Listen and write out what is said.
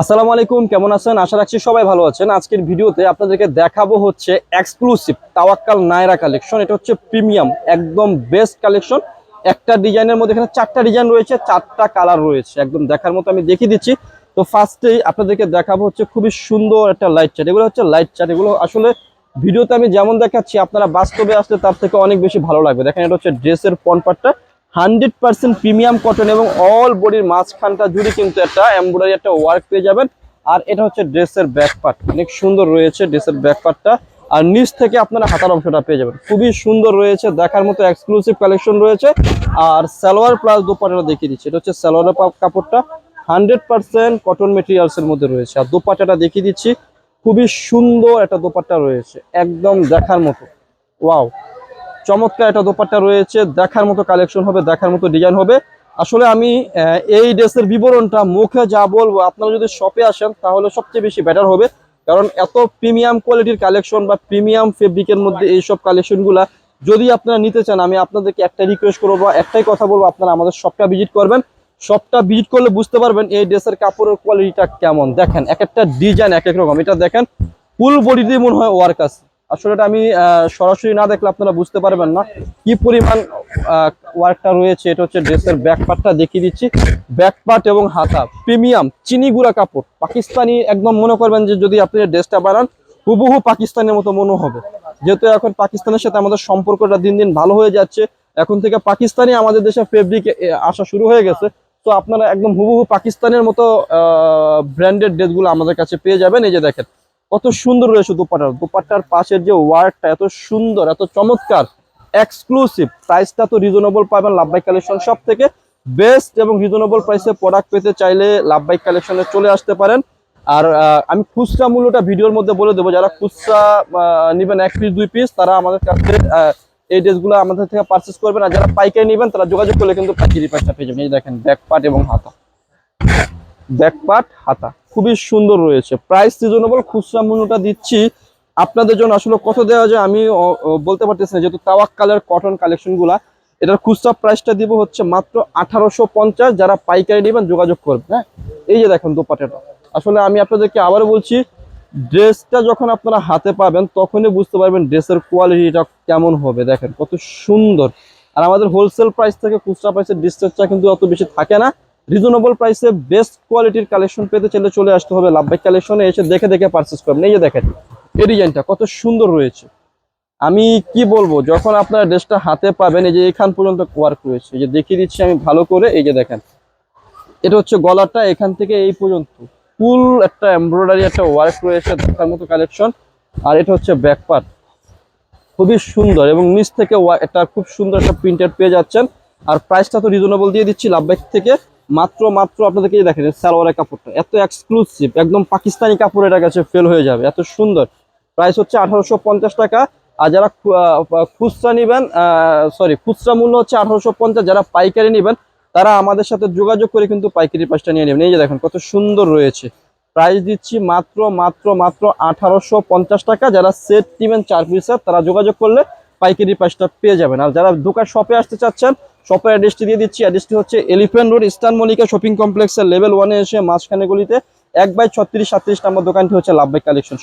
আসসালামু আলাইকুম, কেমন আছেন? আশা রাখছি সবাই ভালো আছেন। আজকের ভিডিওতে আপনাদেরকে দেখাবো হচ্ছে এক্সক্লুসিভ তাওয়াক্কাল নায়রা কালেকশন এটা হচ্ছে প্রিমিয়াম একদম বেস্ট কালেকশন একটা ডিজাইনের মধ্যে এখানে চারটা ডিজাইন রয়েছে, চারটা কালার রয়েছে। একদম দেখার মতো আমি দেখিয়ে দিচ্ছি। তো ফার্স্টেই আপনাদেরকে দেখাবো হচ্ছে খুবই সুন্দর একটা লাইট চার্ট এগুলো হচ্ছে লাইট চার্ট এগুলো আসলে ভিডিওতে আমি যেমন দেখাচ্ছি, আপনারা বাস্তবে আসলে তার থেকে অনেক বেশি ভালো লাগবে। দেখেন, এটা হচ্ছে ড্রেসের পনপাটটা হান্ড্রেড পার্সেন্ট প্রিমিয়াম কটন এবং অল বডির মাঝখানটা জুড়ে কিন্তু একটা এমব্রয়ডারি একটা ওয়ার্ক পেয়ে যাবেন। আর এটা হচ্ছে ড্রেসের ব্যাক পার্ট অনেক সুন্দর রয়েছে ড্রেসের ব্যাক পার্টটা আর নিচ থেকে আপনারা হাতার অংশটা পেয়ে যাবেন। খুবই সুন্দর রয়েছে, দেখার মতো এক্সক্লুসিভ কালেকশন রয়েছে। আর সালোয়ার প্লাস দোপাটাটা দেখিয়ে দিচ্ছি। এটা হচ্ছে সালোয়ার কাপড়টা। হান্ড্রেড পার্সেন্ট কটন মেটেরিয়ালসের মধ্যে রয়েছে। আর দোপাটাটা দেখিয়ে দিচ্ছি। খুবই সুন্দর একটা দোপাট্টা রয়েছে। একদম দেখার মতো। ওয়াও চমৎকার একটা দোপাট্টা রয়েছে, দেখার মতো কালেকশন হবে, দেখার মতো ডিজাইন হবে। আসলে আমি এই ড্রেসের বিবরণটা মুখে যা বলব, আপনারা যদি শপে আসেন, তাহলে সবচেয়ে বেশি বেটার হবে। কারণ এত প্রিমিয়াম কোয়ালিটির কালেকশন বা প্রিমিয়াম ফেব্রিকের মধ্যে এইসব কালেকশনগুলা যদি আপনারা নিতে চান, আমি আপনাদেরকে একটা রিকোয়েস্ট করব বা একটাই কথা বলব, আপনারা আমাদের শপটা ভিজিট করবেন। শপটা ভিজিট করলে বুঝতে পারবেন এই ড্রেসের কাপড়ের কোয়ালিটিটা কেমন। দেখেন, এক একটা ডিজাইন এক এক রকম। এটা দেখেন ফুল বডিতে মনে হয় ওয়ার্ক আছে। আসলে এটা আমি সরাসরি না দেখলে আপনারা বুঝতে পারবেন না। কি পরিমাণ ওয়ার্কটা রয়েছে, এটা হচ্ছে ড্রেসের ব্যাক পার্টটা দেখিয়ে দিচ্ছি। ব্যাক পার্ট এবং হাতা, প্রিমিয়াম, চিনি গুঁড়া কাপড়। পাকিস্তানি একদম মনে করবেন যে যদি আপনি ড্রেসটা বানান, হুবহু পাকিস্তানের মতো মনে হবে। যেহেতু এখন পাকিস্তানের সাথে আমাদের সম্পর্কটা দিন দিন ভালো হয়ে যাচ্ছে, এখন থেকে পাকিস্তানি আমাদের দেশে ফেব্রিক আসা শুরু হয়ে গেছে। তো আপনারা একদম হুবহু পাকিস্তানের মতো ব্র্যান্ডেড ড্রেসগুলো আমাদের কাছে পেয়ে যাবেন। এই যে দেখেন কত সুন্দর রয়েছে দুপাট্টার দুপাট্টার পাশের যে ওয়ার্ডটা এত সুন্দর, এত চমৎকার এক্সক্লুসিভ প্রাইসটা তো রিজনেবল পাবেন লাভবাই কালেকশন সব থেকে। বেস্ট এবং রিজনেবল প্রাইসে প্রোডাক্ট পেতে চাইলে লাভ লাভবাই কালেকশনে চলে আসতে পারেন। আর আমি খুচরা মূল্যটা ভিডিওর মধ্যে বলে দেবো। যারা খুচরা নিবেন এক পিস দুই পিস তারা আমাদের কাছে এই ড্রেসগুলো আমাদের থেকে পারচেস করবেন। আর যারা পাইকারি নেবেন, তারা যোগাযোগ করলে কিন্তু পাইকারি প্রাইসটা পেয়ে যাবেন। এই দেখেন ব্যাক পার্ট এবং হাতা। ব্যাক পার্ট হাতা। খুবই সুন্দর রয়েছে। প্রাইস রিজনেবল খুচরা মূল্যটা দিচ্ছি। আপনাদের জন্য আসলে কত দেওয়া যায় আমি বলতে পারতেছি না। যেহেতু তাওয়াক কালার কটন কালেকশনগুলা এটার খুচরা প্রাইসটা দিব হচ্ছে মাত্র আঠারোশো পঞ্চাশ। যারা পাইকারি নেবেন যোগাযোগ করবেন হ্যাঁ? এই যে দেখেন দোপাটাটা আসলে আমি আপনাদেরকে আবার বলছি, ড্রেসটা যখন আপনারা হাতে পাবেন, তখনই বুঝতে পারবেন ড্রেসের কোয়ালিটিটা কেমন হবে। দেখেন কত সুন্দর। আর আমাদের হোলসেল প্রাইস থেকে খুচরা প্রাইসের ডিস্টেন্সটা কিন্তু অত বেশি থাকে না। রিজনেবল প্রাইসে বেস্ট কোয়ালিটির কালেকশন পেতে চাইলে চলে আসতে হবে লাভবাই কালেকশনে এসে দেখে দেখে পারচেস করবেন। এই যে দেখেন, এই ডিজাইনটা কত সুন্দর রয়েছে। আমি কি বলব, যখন আপনারা ড্রেসটা হাতে পাবেন, এই যে এখান পর্যন্ত ওয়ার্ক রয়েছে। এই যে দেখিয়ে দিচ্ছি আমি ভালো করে, এই যে দেখেন। এটা হচ্ছে গলাটা এখান থেকে এই পর্যন্ত। ফুল একটা এমব্রয়ডারি একটা ওয়ার্ক রয়েছে দেখার মতো কালেকশন আর এটা হচ্ছে ব্যাক পার্ট খুবই সুন্দর এবং নিচ থেকে একটা খুব সুন্দর একটা প্রিন্টেড পেয়ে যাচ্ছেন। আর প্রাইসটা তো রিজনেবল দিয়ে দিচ্ছি লাভবাইক থেকে। মাত্র মাত্র আপনাদেরকে দেখেন সালোয়ারের কাপড়টা, এত এক্সক্লুসিভ একদম পাকিস্তানি কাপড় এটা কাছে ফেল হয়ে যাবে, এত সুন্দর। প্রাইস হচ্ছে আঠারোশো পঞ্চাশ টাকা, আর যারা খুচরা নেবেন সরি খুচরা মূল্য হচ্ছে আঠারোশো পঞ্চাশ, যারা পাইকারি নেবেন, তারা আমাদের সাথে যোগাযোগ করে কিন্তু পাইকারি প্রাইসটা নিয়ে নেবেন। এই যে দেখেন, কত সুন্দর রয়েছে। প্রাইস দিচ্ছি মাত্র মাত্র মাত্র আঠারোশো পঞ্চাশ টাকা, যারা সেট নেবেন চার পিসের তারা যোগাযোগ করলে পাইকারি প্রাইসটা পেয়ে যাবেন। আর যারা দোকান শপে আসতে চাচ্ছেন শপের অ্যাড্রেসটি দিয়ে দিচ্ছি। অ্যাড্রেসটি হচ্ছে এলিফেন্ট রোড ইস্টার্ন মনিকা শপিং কমপ্লেক্সের লেভেল ওয়ানে এসে মাঝখানে গলিতে এক বাই ছত্রিশ সাতত্রিশ নম্বর দোকানটি হচ্ছে লাভবাই কালেকশন